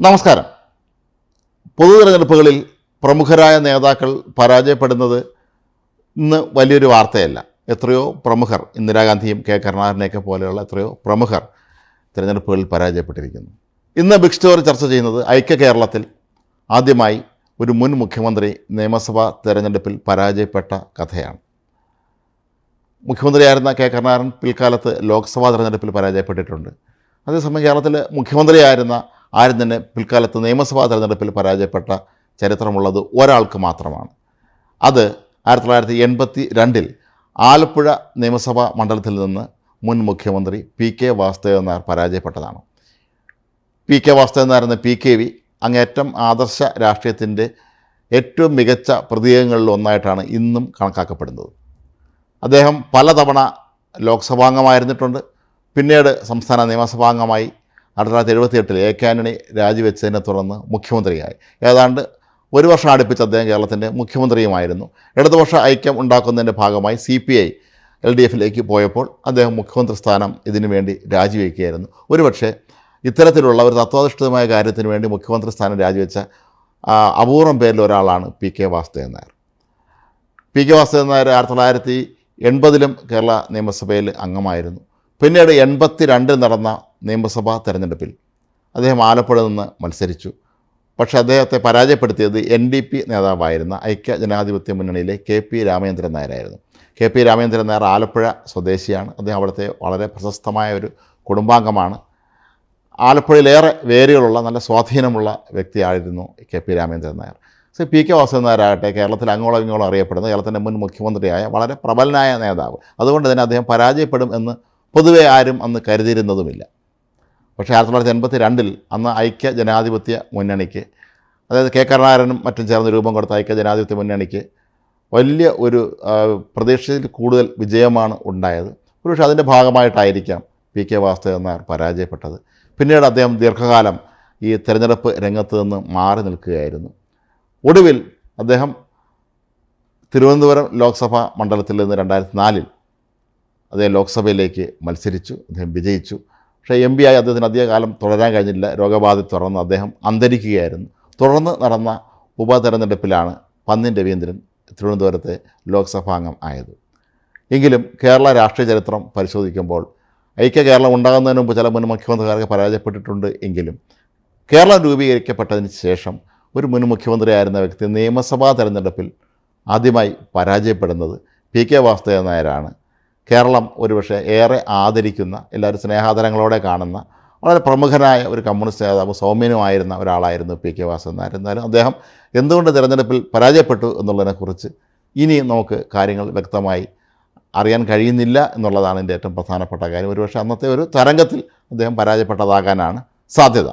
നമസ്കാരം. പൊതു തിരഞ്ഞെടുപ്പുകളിൽ പ്രമുഖരായ നേതാക്കൾ പരാജയപ്പെടുന്നത് ഇന്ന് വലിയൊരു വാർത്തയല്ല. എത്രയോ പ്രമുഖർ ഇന്ദിരാഗാന്ധിയും കെ. കരുണാകരനെയൊക്കെ പോലെയുള്ള എത്രയോ പ്രമുഖർ തിരഞ്ഞെടുപ്പുകളിൽ പരാജയപ്പെട്ടിരിക്കുന്നു. ഇന്ന് ബിഗ് സ്റ്റോറി ചർച്ച ചെയ്യുന്നത് ഐക്യ കേരളത്തിൽ ആദ്യമായി ഒരു മുൻ മുഖ്യമന്ത്രി നിയമസഭാ തിരഞ്ഞെടുപ്പിൽ പരാജയപ്പെട്ട കഥയാണ്. മുഖ്യമന്ത്രിയായിരുന്ന കെ. കരുണാകരൻ പിൽക്കാലത്ത് ലോക്സഭാ തിരഞ്ഞെടുപ്പിൽ പരാജയപ്പെട്ടിട്ടുണ്ട്. അതേസമയം കേരളത്തിൽ മുഖ്യമന്ത്രിയായിരുന്ന ആരും തന്നെ പിൽക്കാലത്ത് നിയമസഭാ തെരഞ്ഞെടുപ്പിൽ പരാജയപ്പെട്ട ചരിത്രമുള്ളത് ഒരാൾക്ക് മാത്രമാണ്. അത് ആയിരത്തി തൊള്ളായിരത്തി എൺപത്തി രണ്ടിൽ ആലപ്പുഴ നിയമസഭാ മണ്ഡലത്തിൽ നിന്ന് മുൻ മുഖ്യമന്ത്രി പി കെ വാസുദേവൻ നായർ പരാജയപ്പെട്ടതാണ്. പി കെ വാസുദേവൻ നായർ എന്ന പി കെ വി അങ്ങേറ്റം ആദർശ രാഷ്ട്രീയത്തിന്റെ ഏറ്റവും മികച്ച പ്രതീകങ്ങളിൽ ഒന്നായിട്ടാണ് ഇന്നും കണക്കാക്കപ്പെടുന്നത്. അദ്ദേഹം പലതവണ ലോക്സഭാംഗമായിരുന്നിട്ടുണ്ട്. പിന്നീട് സംസ്ഥാന നിയമസഭാംഗമായി ആയിരത്തി തൊള്ളായിരത്തി എഴുപത്തിയെട്ടിൽ എ കെ രാജിവെച്ചതിനെ തുടർന്ന് മുഖ്യമന്ത്രിയായി. ഏതാണ്ട് ഒരു വർഷം അടുപ്പിച്ച് അദ്ദേഹം കേരളത്തിന്റെ മുഖ്യമന്ത്രിയുമായിരുന്നു. ഇടതുപക്ഷ ഐക്യം ഉണ്ടാക്കുന്നതിന്റെ ഭാഗമായി C P I L D എഫിലേക്ക് പോയപ്പോൾ അദ്ദേഹം മുഖ്യമന്ത്രി സ്ഥാനം ഇതിനു വേണ്ടി രാജിവെക്കുകയായിരുന്നു. ഒരുപക്ഷെ ഇത്തരത്തിലുള്ള ഒരു തത്വാധിഷ്ഠിതമായ കാര്യത്തിന് വേണ്ടി മുഖ്യമന്ത്രി സ്ഥാനം രാജിവെച്ച അപൂർവം പേരിൽ ഒരാളാണ് P K Vasudevan Nair. P K Vasudevan Nair ആയിരത്തി തൊള്ളായിരത്തി എൺപതിലും കേരള നിയമസഭയിൽ അംഗമായിരുന്നു. പിന്നീട് എൺപത്തി രണ്ടിൽ നടന്ന നിയമസഭാ തെരഞ്ഞെടുപ്പിൽ അദ്ദേഹം ആലപ്പുഴ നിന്ന് മത്സരിച്ചു. പക്ഷേ അദ്ദേഹത്തെ പരാജയപ്പെടുത്തിയത് എൻ ഡി പി നേതാവായിരുന്ന ഐക്യ ജനാധിപത്യ മുന്നണിയിലെ കെ പി രാമചന്ദ്രൻ നായരായിരുന്നു. കെ പി രാമചന്ദ്രൻ നായർ ആലപ്പുഴ സ്വദേശിയാണ്. അദ്ദേഹം അവിടുത്തെ വളരെ പ്രശസ്തമായ ഒരു കുടുംബാംഗമാണ്. ആലപ്പുഴയിലേറെ വേരുകളുള്ള നല്ല സ്വാധീനമുള്ള വ്യക്തിയായിരുന്നു K P Ramachandran Nair. So P K Vasudevan നായരാകട്ടെ കേരളത്തിൽ അങ്ങോളം ഇങ്ങോളം അറിയപ്പെടുന്ന കേരളത്തിന്റെ മുൻ മുഖ്യമന്ത്രിയായ വളരെ പ്രബലനായ നേതാവ്. അതുകൊണ്ട് തന്നെ അദ്ദേഹം പരാജയപ്പെടും എന്ന് പൊതുവെ ആരും അന്ന് കരുതിയിരുന്നതുമില്ല. പക്ഷേ ആയിരത്തി തൊള്ളായിരത്തി എൺപത്തി രണ്ടിൽ അന്ന് ഐക്യ ജനാധിപത്യ മുന്നണിക്ക് അതായത് കെ കരുണാകരനും മറ്റും ചേർന്ന് രൂപം കൊടുത്ത ഐക്യ ജനാധിപത്യ മുന്നണിക്ക് വലിയ ഒരു പ്രതീക്ഷയിൽ കൂടുതൽ വിജയമാണ് ഉണ്ടായത്. ഒരുപക്ഷെ അതിന്റെ ഭാഗമായിട്ടായിരിക്കാം പി കെ വാസുദേവൻ നായർ പരാജയപ്പെട്ടത്. പിന്നീട് അദ്ദേഹം ദീർഘകാലം ഈ തിരഞ്ഞെടുപ്പ് രംഗത്ത് നിന്ന് മാറി നിൽക്കുകയായിരുന്നു. ഒടുവിൽ അദ്ദേഹം തിരുവനന്തപുരം ലോക്സഭാ മണ്ഡലത്തിൽ നിന്ന് രണ്ടായിരത്തി നാലിൽ അദ്ദേഹം ലോക്സഭയിലേക്ക് മത്സരിച്ചു അദ്ദേഹം വിജയിച്ചു. പക്ഷേ എം പി ആയി അദ്ദേഹത്തിന് അധികകാലം തുടരാൻ കഴിഞ്ഞില്ല. രോഗബാധ തുടർന്ന് അദ്ദേഹം അന്തരിക്കുകയായിരുന്നു. തുടർന്ന് നടന്ന ഉപതെരഞ്ഞെടുപ്പിലാണ് പന്നിൻ രവീന്ദ്രൻ തിരുവനന്തപുരത്തെ ലോക്സഭാംഗം ആയത്. എങ്കിലും കേരള രാഷ്ട്രീയ ചരിത്രം പരിശോധിക്കുമ്പോൾ ഐക്യ കേരളം ഉണ്ടാകുന്നതിന് മുമ്പ് ചില മുൻ മുഖ്യമന്ത്രിമാർക്ക് പരാജയപ്പെട്ടിട്ടുണ്ട് എങ്കിലും കേരളം രൂപീകരിക്കപ്പെട്ടതിന് ശേഷം ഒരു മുൻ മുഖ്യമന്ത്രിയായിരുന്ന വ്യക്തി നിയമസഭാ തെരഞ്ഞെടുപ്പിൽ ആദ്യമായി പരാജയപ്പെടുന്നത് പി കെ വാസുദേവൻ നായരാണ്. കേരളം ഒരുപക്ഷെ ഏറെ ആദരിക്കുന്ന എല്ലാവരും സ്നേഹാദരങ്ങളോടെ കാണുന്ന വളരെ പ്രമുഖനായ ഒരു കമ്മ്യൂണിസ്റ്റ് നേതാവ് സൗമ്യനുമായിരുന്ന ഒരാളായിരുന്നു പി കെ വാസൻ നായർ എന്നാലും അദ്ദേഹം എന്തുകൊണ്ട് തിരഞ്ഞെടുപ്പിൽ പരാജയപ്പെട്ടു എന്നുള്ളതിനെക്കുറിച്ച് ഇനി നമുക്ക് കാര്യങ്ങൾ വ്യക്തമായി അറിയാൻ കഴിയുന്നില്ല എന്നുള്ളതാണ് എന്റെ ഏറ്റവും പ്രധാനപ്പെട്ട കാര്യം. ഒരുപക്ഷെ അന്നത്തെ ഒരു തരംഗത്തിൽ അദ്ദേഹം പരാജയപ്പെട്ടതാകാനാണ് സാധ്യത.